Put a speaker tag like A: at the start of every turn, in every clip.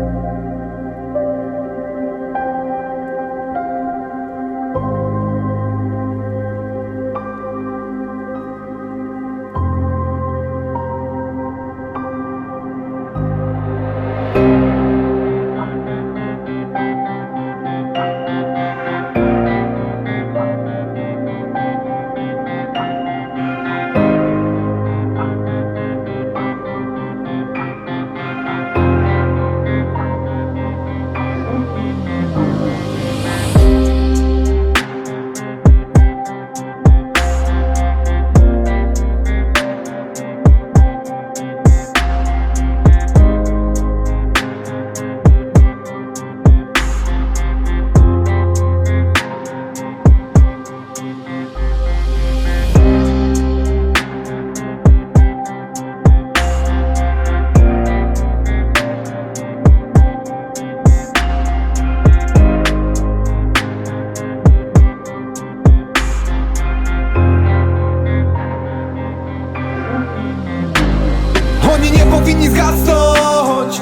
A: Oni nie powinni zgasnąć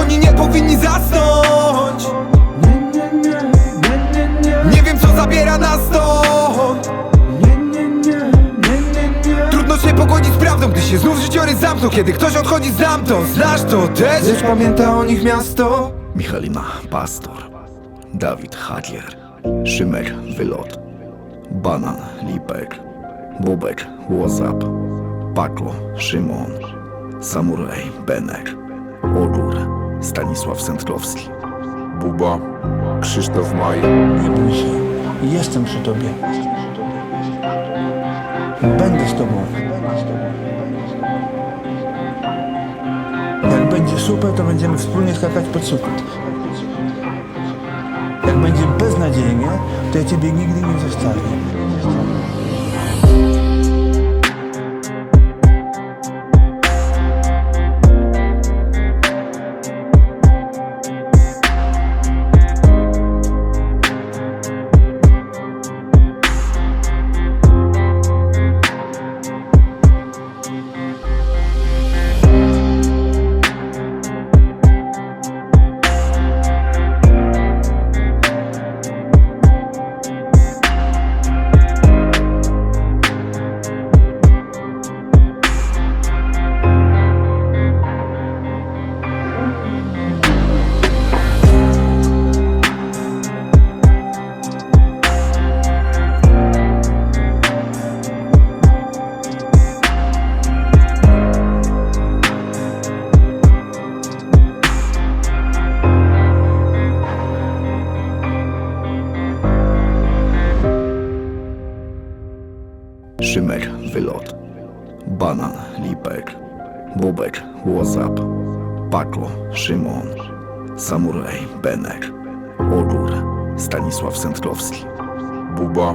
A: Oni nie powinni zasnąć.
B: Nie,
A: wiem co zabiera nas stąd. Trudno się pogodzić z prawdą, gdy się znów życiorys zamknął Kiedy ktoś odchodzi stamtąd, znasz to też. Lecz pamięta o nich miasto.
C: Michalina Pastor, Dawid Hadlier, Szymek Wylot, Banan Lipek, Bubek Łozap, Paklo Szymon, Samuraj Benek, Ogór Stanisław Sędkowski.
D: Buba, Krzysztof Maj,
B: Nie bój się, jestem przy tobie. Będę z tobą. Jak będzie super, to będziemy wspólnie skakać pod sufit. Jak będzie beznadziejnie, to ja ciebie nigdy nie zostawię.
C: Wylot, Banan Lipek, Bubek Łozap, Paklo Szymon, Samuraj Benek, Ogór Stanisław Sędkowski.
D: Buba,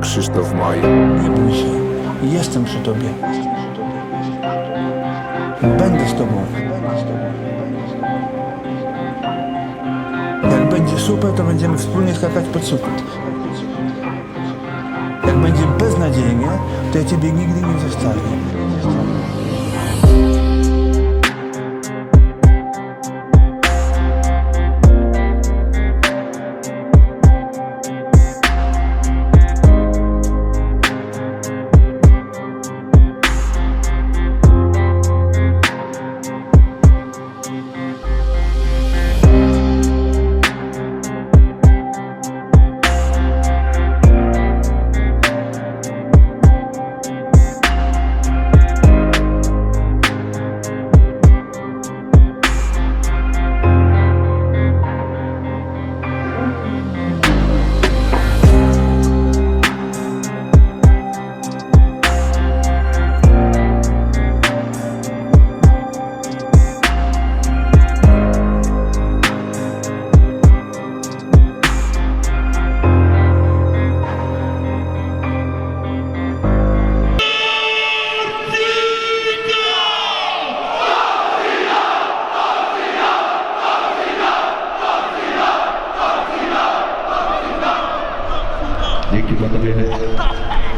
D: Krzysztof Maj,
B: Nie bój się, jestem przy tobie. Będę z tobą. Jak będzie super, to będziemy wspólnie skakać pod sufit. Jak będzie beznadziejnie, to Nick, manda ver.